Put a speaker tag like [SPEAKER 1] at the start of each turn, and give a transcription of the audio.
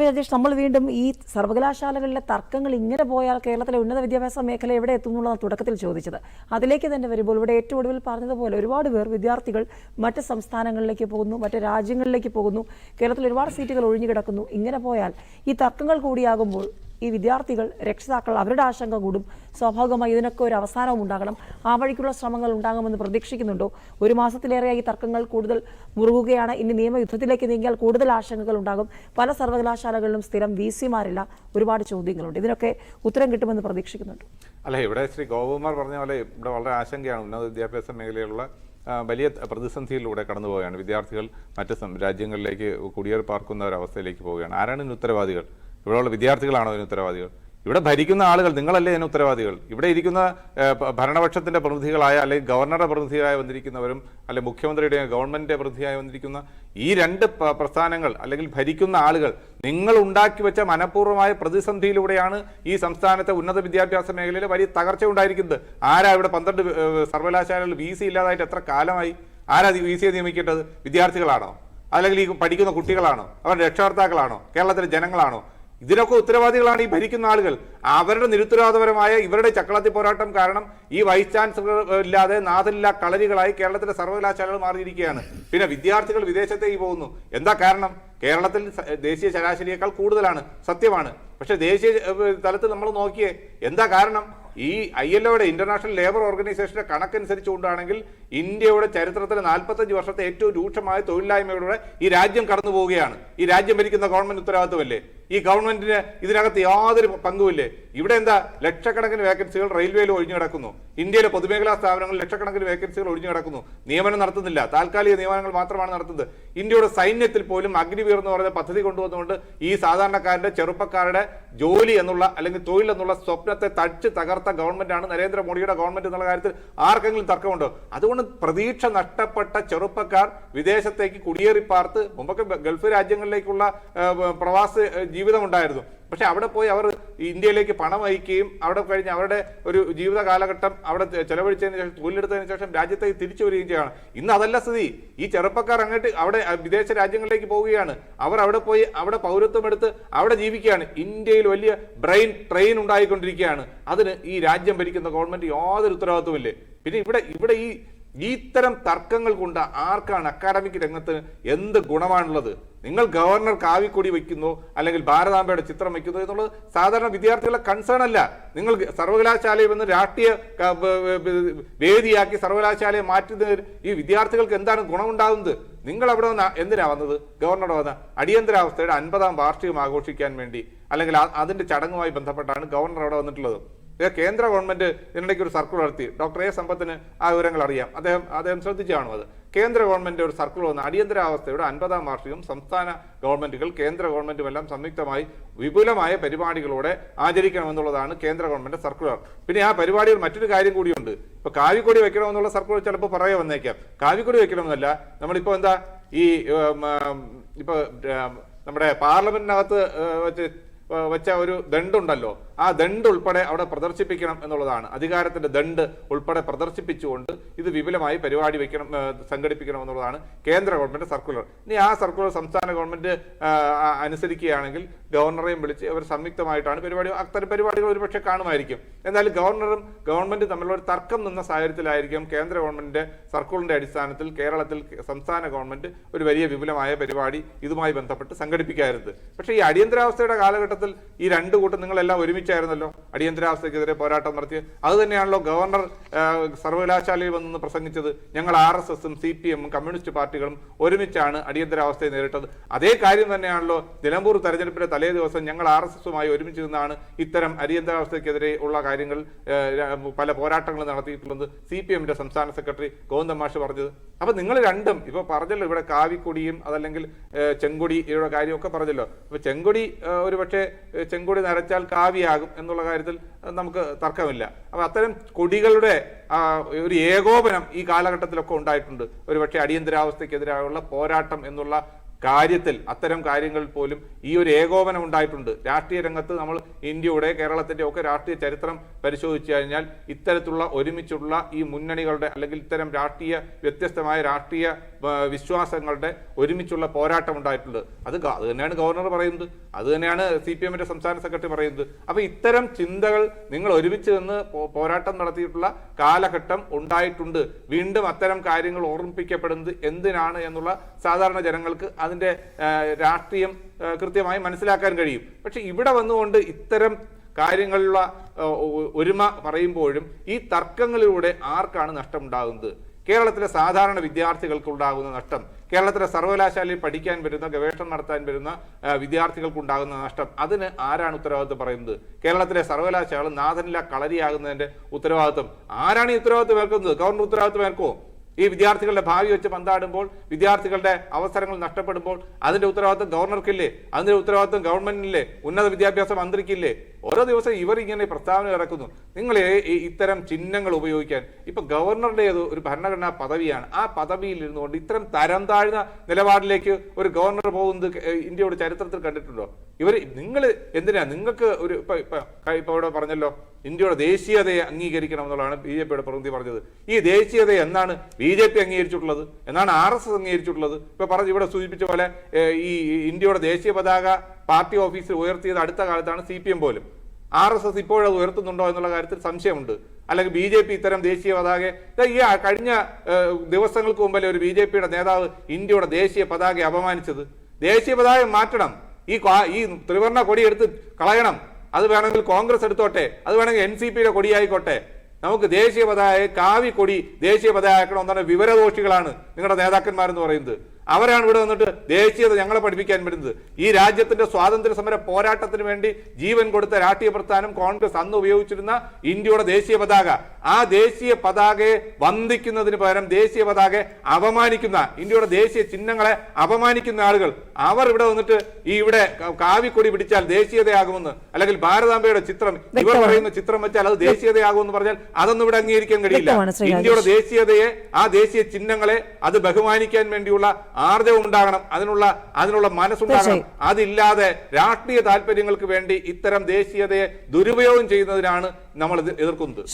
[SPEAKER 1] രാജേഷ് നമ്മൾ വീണ്ടും ഈ സർവകലാശാലകളിലെ തർക്കങ്ങൾ ഇങ്ങനെ പോയാൽ കേരളത്തിലെ ഉന്നത വിദ്യാഭ്യാസ മേഖല എവിടെ എത്തും എന്നുള്ളതാണ് തുടക്കത്തിൽ ചോദിച്ചത്. അതിലേക്ക് തന്നെ വരുമ്പോൾ ഇവിടെ ഏറ്റവും ഒടുവിൽ പറഞ്ഞതുപോലെ ഒരുപാട് പേർ വിദ്യാർത്ഥികൾ മറ്റ് സംസ്ഥാനങ്ങളിലേക്ക് പോകുന്നു മറ്റ് രാജ്യങ്ങളിലേക്ക് പോകുന്നു. കേരളത്തിൽ ഒരുപാട് സീറ്റുകൾ ഒഴിഞ്ഞു കിടക്കുന്നു. ഇങ്ങനെ പോയാൽ ഈ തർക്കങ്ങൾ കൂടിയാകുമ്പോൾ ഈ വിദ്യാർത്ഥികൾ രക്ഷിതാക്കൾ അവരുടെ ആശങ്ക കൂടും. സ്വാഭാവികമായി ഇതിനൊക്കെ ഒരു അവസാനവും ഉണ്ടാകണം. ആ വഴിക്കുള്ള ശ്രമങ്ങൾ ഉണ്ടാകുമെന്ന് പ്രതീക്ഷിക്കുന്നുണ്ടോ? ഒരു മാസത്തിലേറെയായി തർക്കങ്ങൾ കൂടുതൽ മുറുകുകയാണ്. ഇനി നിയമയുദ്ധത്തിലേക്ക് നീങ്ങിയാൽ കൂടുതൽ ആശങ്കകൾ ഉണ്ടാകും. പല സർവകലാശാലകളിലും സ്ഥിരം വി സിമാരില്ല. ഒരുപാട് ചോദ്യങ്ങളുണ്ട്. ഇതിനൊക്കെ ഉത്തരം കിട്ടുമെന്ന് പ്രതീക്ഷിക്കുന്നുണ്ട്.
[SPEAKER 2] അല്ല ഇവിടെ ശ്രീ ഗോപകുമാർ പറഞ്ഞ പോലെ ഇവിടെ വളരെ ആശങ്കയാണ്. ഉന്നത വിദ്യാഭ്യാസ മേഖലയിലുള്ള വലിയ പ്രതിസന്ധിയിലൂടെ കടന്നു പോവുകയാണ്. വിദ്യാർത്ഥികൾ മറ്റ് രാജ്യങ്ങളിലേക്ക് കുടിയേറി പാർക്കുന്ന ഒരു അവസ്ഥയിലേക്ക് പോവുകയാണ്. ആരാണ് ഇതിന് ഉത്തരവാദികൾ? ഇവിടെയുള്ള വിദ്യാർത്ഥികളാണോ അതിന് ഉത്തരവാദികൾ? ഇവിടെ ഭരിക്കുന്ന ആളുകൾ നിങ്ങളല്ലേ അതിന് ഉത്തരവാദികൾ? ഇവിടെ ഇരിക്കുന്ന ഭരണപക്ഷത്തിന്റെ പ്രതിനിധികളായ അല്ലെങ്കിൽ ഗവർണറുടെ പ്രതിനിധിയായി വന്നിരിക്കുന്നവരും അല്ലെങ്കിൽ മുഖ്യമന്ത്രിയുടെ ഗവൺമെന്റിന്റെ പ്രതിനിധിയായി വന്നിരിക്കുന്ന ഈ രണ്ട് പ്രസ്ഥാനങ്ങൾ അല്ലെങ്കിൽ ഭരിക്കുന്ന ആളുകൾ നിങ്ങൾ ഉണ്ടാക്കി വെച്ച മനഃപൂർവമായ പ്രതിസന്ധിയിലൂടെയാണ് ഈ സംസ്ഥാനത്തെ ഉന്നത വിദ്യാഭ്യാസ മേഖലയിൽ വലിയ തകർച്ച ഉണ്ടായിരിക്കുന്നത്. ആരാ ഇവിടെ പന്ത്രണ്ട് സർവകലാശാലകളിൽ വി സി ഇല്ലാതായിട്ട് എത്ര കാലമായി? ആരാ വി സിയെ നിയമിക്കേണ്ടത്? വിദ്യാർത്ഥികളാണോ? അല്ലെങ്കിൽ ഈ പഠിക്കുന്ന കുട്ടികളാണോ? അവരുടെ രക്ഷകർത്താക്കളാണോ? കേരളത്തിലെ ജനങ്ങളാണോ? ഇതിനൊക്കെ ഉത്തരവാദികളാണ് ഈ ഭരിക്കുന്ന ആളുകൾ. അവരുടെ നിരുത്തരവാദപരമായ ഇവരുടെ ചക്കളത്തി പോരാട്ടം കാരണം ഈ വൈസ് ചാൻസലർ ഇല്ലാതെ നാഥനില്ലാ കളരികളായി കേരളത്തിലെ സർവകലാശാലകൾ മാറിയിരിക്കുകയാണ്. പിന്നെ വിദ്യാർത്ഥികൾ വിദേശത്തേക്ക് പോകുന്നു. എന്താ കാരണം? കേരളത്തിൽ ദേശീയ ശരാശരിയേക്കാൾ കൂടുതലാണ്. സത്യമാണ്. പക്ഷേ ദേശീയ തലത്തിൽ നമ്മൾ നോക്കിയേ എന്താ കാരണം? ഈ ഐ എൽ ഒയുടെ ഇന്റർനാഷണൽ ലേബർ ഓർഗനൈസേഷന്റെ കണക്കനുസരിച്ചുകൊണ്ടാണെങ്കിൽ ഇന്ത്യയുടെ ചരിത്രത്തിൽ നാൽപ്പത്തഞ്ച് വർഷത്തെ ഏറ്റവും രൂക്ഷമായ തൊഴിലില്ലായ്മയുടെ ഈ രാജ്യം കടന്നു പോവുകയാണ്. ഈ രാജ്യം ഭരിക്കുന്ന ഗവൺമെന്റ് ഉത്തരവാദിത്വമല്ലേ? ഈ ഗവൺമെന്റിന് ഇതിനകത്ത് യാതൊരു പങ്കുമില്ലേ? ഇവിടെ എന്താ ലക്ഷക്കണക്കിന് വേക്കൻസികൾ റെയിൽവേയിൽ ഒഴിഞ്ഞു കിടക്കുന്നു. ഇന്ത്യയിലെ പൊതുമേഖലാ സ്ഥാപനങ്ങളിൽ ലക്ഷക്കണക്കിന് വേക്കൻസികൾ ഒഴിഞ്ഞു കിടക്കുന്നു. നിയമനം നടത്തുന്നില്ല. താൽക്കാലിക നിയമനങ്ങൾ മാത്രമാണ് നടത്തുന്നത്. ഇന്ത്യയുടെ സൈന്യത്തിൽ പോലും അഗ്നിവീർ എന്ന് പറയുന്ന പദ്ധതി കൊണ്ടുവന്നുകൊണ്ട് ഈ സാധാരണക്കാരുടെ ചെറുപ്പക്കാരുടെ ജോലി എന്നുള്ള അല്ലെങ്കിൽ തൊഴിൽ എന്നുള്ള സ്വപ്നത്തെ തടിച്ച് തകർത്ത ഗവൺമെന്റാണ് നരേന്ദ്രമോദിയുടെ ഗവൺമെന്റ് എന്നുള്ള കാര്യത്തിൽ ആർക്കെങ്കിലും തർക്കമുണ്ടോ? അതുകൊണ്ട് പ്രതീക്ഷ നഷ്ടപ്പെട്ട ചെറുപ്പക്കാർ വിദേശത്തേക്ക് കുടിയേറി പാർത്ത് മുമ്പൊക്കെ ഗൾഫ് രാജ്യങ്ങളിലേക്കുള്ള പ്രവാസ ആ, ജീവിതം ഉണ്ടായിരുന്നു പക്ഷെ അവിടെ പോയി അവർ ഇന്ത്യയിലേക്ക് പണം അയക്കുകയും അവിടെ കഴിഞ്ഞ് അവരുടെ ഒരു ജീവിത കാലഘട്ടം അവിടെ ചെലവഴിച്ചതിന് ശേഷം തൊഴിലെടുത്തതിന് ശേഷം രാജ്യത്തേക്ക് തിരിച്ചു വരികയും ചെയ്യുകയാണ് ഇന്ന് അതല്ല സ്ഥിതി. ഈ ചെറുപ്പക്കാർ അങ്ങോട്ട് അവിടെ വിദേശ രാജ്യങ്ങളിലേക്ക് പോവുകയാണ്. അവർ അവിടെ പോയി അവിടെ പൗരത്വം എടുത്ത് അവിടെ ജീവിക്കുകയാണ്. ഇന്ത്യയിൽ വലിയ ബ്രെയിൻ ട്രെയിൻ ഉണ്ടായിക്കൊണ്ടിരിക്കുകയാണ്. അതിന് ഈ രാജ്യം ഭരിക്കുന്ന ഗവൺമെന്റ് യാതൊരു ഉത്തരവാദിത്വമില്ലേ പിന്നെ ഇവിടെ ഇവിടെ ഈ ഇത്തരം തർക്കങ്ങൾ കൊണ്ട് ആർക്കാണ് അക്കാഡമിക് രംഗത്ത് എന്ത് ഗുണമാണുള്ളത്? നിങ്ങൾ ഗവർണർ കാവിക്കൊടി വയ്ക്കുന്നു അല്ലെങ്കിൽ ഭാരതാംബയുടെ ചിത്രം വയ്ക്കുന്നു എന്നുള്ളത് സാധാരണ വിദ്യാർത്ഥികളെ കൺസേൺ അല്ല. നിങ്ങൾ സർവകലാശാലയിൽ വന്ന് രാഷ്ട്രീയ വേദിയാക്കി സർവകലാശാലയെ മാറ്റുന്നതിന് ഈ വിദ്യാർത്ഥികൾക്ക് എന്താണ് ഗുണമുണ്ടാകുന്നത്? നിങ്ങൾ അവിടെ വന്ന് എന്തിനാ വന്നത്? ഗവർണറുടെ വന്ന അടിയന്തരാവസ്ഥയുടെ അൻപതാം വാർഷികം ആഘോഷിക്കാൻ വേണ്ടി അല്ലെങ്കിൽ അതിന്റെ ചടങ്ങുമായി ബന്ധപ്പെട്ടാണ് ഗവർണർ അവിടെ വന്നിട്ടുള്ളത്. കേന്ദ്ര ഗവൺമെന്റ് ഇതിനിടയ്ക്ക് ഒരു സർക്കുലർ നടത്തി. ഡോക്ടർ എ സമ്പത്തിന് ആ വിവരങ്ങൾ അറിയാം. അദ്ദേഹം അദ്ദേഹം ശ്രദ്ധിച്ചു കാണും അത്? കേന്ദ്ര ഗവൺമെന്റ് ഒരു സർക്കിൾ വന്ന അടിയന്തരാവസ്ഥയുടെ അൻപതാം വാർഷികം സംസ്ഥാന ഗവൺമെന്റുകൾ കേന്ദ്ര ഗവൺമെന്റും എല്ലാം സംയുക്തമായി വിപുലമായ പരിപാടികളോടെ ആചരിക്കണമെന്നുള്ളതാണ് കേന്ദ്ര ഗവൺമെന്റ് സർക്കുലർ. പിന്നെ ആ പരിപാടികൾ മറ്റൊരു കാര്യം കൂടിയുണ്ട്. ഇപ്പൊ കാവിക്കൊടി വെക്കണമെന്നുള്ള സർക്കുലർ ചിലപ്പോൾ പറയാൻ വന്നേക്കാം. കാവിക്കൊടി വെക്കണമെന്നല്ല നമ്മളിപ്പോ എന്താ ഈ ഇപ്പൊ നമ്മുടെ പാർലമെന്റിനകത്ത് വെച്ച് വെച്ച ഒരു ദണ്ടുണ്ടല്ലോ. ആ ദണ്ട് ഉൾപ്പെടെ അവിടെ പ്രദർശിപ്പിക്കണം എന്നുള്ളതാണ്. അധികാരത്തിന്റെ ദണ്ട് ഉൾപ്പെടെ പ്രദർശിപ്പിച്ചുകൊണ്ട് ഇത് വിപുലമായി പരിപാടി വെക്കണം സംഘടിപ്പിക്കണം എന്നുള്ളതാണ് കേന്ദ്ര ഗവൺമെന്റ് സർക്കുലർ. ഇനി ആ സർക്കുലർ സംസ്ഥാന ഗവൺമെന്റ് അനുസരിക്കുകയാണെങ്കിൽ ഗവർണറെയും വിളിച്ച് അവർ സംയുക്തമായിട്ടാണ് പരിപാടി അത്തരം പരിപാടികൾ ഒരുപക്ഷെ കാണുമായിരിക്കും. എന്നാലും ഗവർണറും ഗവൺമെന്റ് തമ്മിലുള്ള ഒരു തർക്കം നിന്ന സാഹചര്യത്തിലായിരിക്കും കേന്ദ്ര ഗവൺമെന്റിന്റെ സർക്കുലറിന്റെ അടിസ്ഥാനത്തിൽ കേരളത്തിൽ സംസ്ഥാന ഗവൺമെന്റ് ഒരു വലിയ വിപുലമായ പരിപാടി ഇതുമായി ബന്ധപ്പെട്ട് സംഘടിപ്പിക്കാറുണ്ട്. പക്ഷേ ഈ അടിയന്തരാവസ്ഥയുടെ കാലഘട്ടത്തിൽ ഈ രണ്ട് കൂട്ടം നിങ്ങളെല്ലാം ഒരുമിച്ചായിരുന്നല്ലോ അടിയന്തരാവസ്ഥയ്ക്കെതിരെ പോരാട്ടം നടത്തിയത് അത് തന്നെയാണല്ലോ ഗവർണർ സർവകലാശാലയിൽ വന്നു പ്രസംഗിച്ചത്. ഞങ്ങൾ ആർ എസ് എസും സി പി എമ്മും കമ്മ്യൂണിസ്റ്റ് പാർട്ടികളും ഒരുമിച്ചാണ് അടിയന്തരാവസ്ഥയെ നേരിട്ടത്. അതേ കാര്യം തന്നെയാണല്ലോ നിലമ്പൂർ തെരഞ്ഞെടുപ്പിന്റെ തലേ ദിവസം ഞങ്ങൾ ആർ എസ് എസുമായി ഒരുമിച്ച് നിന്നാണ് ഇത്തരം അടിയന്തരാവസ്ഥയ്ക്കെതിരെ ഉള്ള കാര്യങ്ങൾ പല പോരാട്ടങ്ങൾ നടത്തിയിട്ടുള്ളത് സി പി എമ്മിന്റെ സംസ്ഥാന സെക്രട്ടറി ഗോവിന്ദ മാഷ് പറഞ്ഞത്. അപ്പൊ നിങ്ങൾ രണ്ടും ഇപ്പൊ പറഞ്ഞല്ലോ ഇവിടെ കാവിക്കൊടിയും അതല്ലെങ്കിൽ ചെങ്കൊടിയുടെ കാര്യമൊക്കെ പറഞ്ഞല്ലോ. അപ്പൊ ചെങ്കൊടി ഒരു പക്ഷേ ചെങ്കൊടി നരച്ചാൽ കാവിയാകും എന്നുള്ള കാര്യത്തിൽ നമുക്ക് തർക്കമില്ല. അപ്പോൾ അത്തരം കൊടികളുടെ ഒരു ഏകോപനം ഈ കാലഘട്ടത്തിലൊക്കെ ഉണ്ടായിട്ടുണ്ട്. ഒരു പക്ഷേ അടിയന്തരാവസ്ഥയ്ക്കെതിരായുള്ള പോരാട്ടം എന്നുള്ള കാര്യത്തിൽ അത്തരം കാര്യങ്ങളിൽ പോലും ഈ ഒരു ഏകോപനം ഉണ്ടായിട്ടുണ്ട്. രാഷ്ട്രീയ രംഗത്ത് നമ്മൾ ഇന്ത്യയുടെ കേരളത്തിന്റെ ഒക്കെ രാഷ്ട്രീയ ചരിത്രം പരിശോധിച്ചു കഴിഞ്ഞാൽ ഇത്തരത്തിലുള്ള ഒരുമിച്ചുള്ള ഈ മുന്നണികളുടെ അല്ലെങ്കിൽ ഇത്തരം രാഷ്ട്രീയ വ്യത്യസ്തമായ രാഷ്ട്രീയ വിശ്വാസങ്ങളുടെ ഒരുമിച്ചുള്ള പോരാട്ടം ഉണ്ടായിട്ടുണ്ട്. അത് അത് തന്നെയാണ് ഗവർണർ പറയുന്നത്. അത് തന്നെയാണ് സി പി എമ്മിന്റെ സംസ്ഥാന സെക്രട്ടറി പറയുന്നത്. അപ്പൊ ഇത്തരം ചിന്തകൾ നിങ്ങൾ ഒരുമിച്ച് നിന്ന് പോരാട്ടം നടത്തിയിട്ടുള്ള കാലഘട്ടം ഉണ്ടായിട്ടുണ്ട്. വീണ്ടും അത്തരം കാര്യങ്ങൾ ഓർമ്മിപ്പിക്കപ്പെടുന്നത് എന്തിനാണ് എന്നുള്ള സാധാരണ ജനങ്ങൾക്ക് അതിന്റെ രാഷ്ട്രീയം കൃത്യമായി മനസ്സിലാക്കാൻ കഴിയും. പക്ഷെ ഇവിടെ വന്നുകൊണ്ട് ഇത്തരം കാര്യങ്ങളിലുള്ള ഒരുമ പറയുമ്പോഴും ഈ തർക്കങ്ങളിലൂടെ ആർക്കാണ് നഷ്ടമുണ്ടാകുന്നത്? കേരളത്തിലെ സാധാരണ വിദ്യാർത്ഥികൾക്ക് ഉണ്ടാകുന്ന നഷ്ടം കേരളത്തിലെ സർവകലാശാലയിൽ പഠിക്കാൻ വരുന്ന ഗവേഷണം നടത്താൻ വരുന്ന വിദ്യാർത്ഥികൾക്ക് ഉണ്ടാകുന്ന നഷ്ടം അതിന് ആരാണ് ഉത്തരവാദിത്വം പറയുന്നത്? കേരളത്തിലെ സർവകലാശാല നാഥനില കളരിയാകുന്നതിന്റെ ഉത്തരവാദിത്വം. ആരാണ് ഈ ഉത്തരവാദിത്വം ഏൽക്കുന്നത്? ഗവർണർ ഉത്തരവാദിത്വം ഏൽക്കുമോ ഈ വിദ്യാർത്ഥികളുടെ ഭാവി വെച്ച് പന്താടുമ്പോൾ വിദ്യാർത്ഥികളുടെ അവസരങ്ങൾ നഷ്ടപ്പെടുമ്പോൾ അതിന്റെ ഉത്തരവാദിത്വം ഗവർണർക്കില്ലേ? അതിന്റെ ഉത്തരവാദിത്വം ഗവൺമെന്റിനില്ലേ? ഉന്നത വിദ്യാഭ്യാസ മന്ത്രിക്കില്ലേ? ഓരോ ദിവസം ഇവർ ഇങ്ങനെ പ്രസ്താവന ഇറക്കുന്നു നിങ്ങൾ ഇത്തരം ചിഹ്നങ്ങൾ ഉപയോഗിക്കാൻ. ഇപ്പൊ ഗവർണറുടെ ഒരു ഭരണഘടനാ പദവിയാണ്. ആ പദവിയിൽ ഇരുന്നുകൊണ്ട് ഇത്തരം തരം താഴ്ന്ന നിലപാടിലേക്ക് ഒരു ഗവർണർ പോകുന്നത് ഇന്ത്യയുടെ ചരിത്രത്തിൽ കണ്ടിട്ടുണ്ടോ? ഇവർ നിങ്ങൾ എന്തിനാ? നിങ്ങൾക്ക് ഒരു ഇപ്പൊ ഇപ്പൊ ഇപ്പൊ ഇവിടെ പറഞ്ഞല്ലോ ഇന്ത്യയുടെ ദേശീയതയെ അംഗീകരിക്കണം എന്നുള്ളതാണ് ബി ജെ പിയുടെ പ്രതിനിധി പറഞ്ഞത്. ഈ ദേശീയത എന്നാണ് ബി ജെ പി അംഗീകരിച്ചിട്ടുള്ളത്? എന്നാണ് ആർ എസ് എസ് അംഗീകരിച്ചിട്ടുള്ളത്? ഇപ്പൊ പറഞ്ഞു ഇവിടെ സൂചിപ്പിച്ച പോലെ ഈ ഇന്ത്യയുടെ ദേശീയ പതാക പാർട്ടി ഓഫീസിൽ ഉയർത്തിയത് അടുത്ത കാലത്താണ് സി പോലും. ആർ എസ് എസ് ഇപ്പോഴത് ഉയർത്തുന്നുണ്ടോ എന്നുള്ള കാര്യത്തിൽ സംശയമുണ്ട്. അല്ലെങ്കിൽ ബി ജെ പി ഇത്തരം ദേശീയ പതാക ഈ കഴിഞ്ഞ ദിവസങ്ങൾക്ക് മുമ്പല്ലേ ഒരു ബി ജെ പിയുടെ നേതാവ് ഇന്ത്യയുടെ ദേശീയ പതാക അപമാനിച്ചത്. ദേശീയ പതാക മാറ്റണം. ഈ ഈ ത്രിവർണ കൊടി എടുത്ത് കളയണം. അത് വേണമെങ്കിൽ കോൺഗ്രസ് എടുത്തോട്ടെ. അത് വേണമെങ്കിൽ എൻ സി പിയുടെ കൊടിയായിക്കോട്ടെ. നമുക്ക് ദേശീയ പതാക കാവി കൊടി ദേശീയ പതാക ആക്കണം എന്നാണ് വിവരദോഷികളാണ് നിങ്ങളുടെ നേതാക്കന്മാരെന്ന് പറയുന്നത്. അവരാണ് ഇവിടെ വന്നിട്ട് ദേശീയത ഞങ്ങളെ പഠിപ്പിക്കാൻ വരുന്നത്. ഈ രാജ്യത്തിന്റെ സ്വാതന്ത്ര്യ സമര പോരാട്ടത്തിന് വേണ്ടി ജീവൻ കൊടുത്ത രാഷ്ട്രീയ പ്രസ്ഥാനം കോൺഗ്രസ് അന്ന് ഉപയോഗിച്ചിരുന്ന ഇന്ത്യയുടെ ദേശീയ പതാക. ആ ദേശീയ പതാകയെ വന്ദിക്കുന്നതിന് പകരം ദേശീയ പതാകയെ അപമാനിക്കുന്ന ഇന്ത്യയുടെ ദേശീയ ചിഹ്നങ്ങളെ അപമാനിക്കുന്ന ആളുകൾ. അവർ ഇവിടെ വന്നിട്ട് ഈ ഇവിടെ കാവിക്കൊടി പിടിച്ചാൽ ദേശീയതയാകുമെന്ന് അല്ലെങ്കിൽ ഭാരതാംബയുടെ ചിത്രം ഇവർ പറയുന്ന ചിത്രം വെച്ചാൽ അത് ദേശീയതയാകുമെന്ന് പറഞ്ഞാൽ അതൊന്നും ഇവിടെ അംഗീകരിക്കാൻ കഴിയില്ല. ഇന്ത്യയുടെ ദേശീയതയെ ആ ദേശീയ ചിഹ്നങ്ങളെ അത് ബഹുമാനിക്കാൻ വേണ്ടിയുള്ള ആർജവം ഉണ്ടാകണം അതിനുള്ള അതിനുള്ള മനസ്സുണ്ടാകണം. അതില്ലാതെ രാഷ്ട്രീയ താല്പര്യങ്ങൾക്ക് വേണ്ടി ഇത്തരം ദേശീയതയെ ദുരുപയോഗം ചെയ്യുന്നതിനാണ് നമ്മൾ എതിർക്കുന്നത്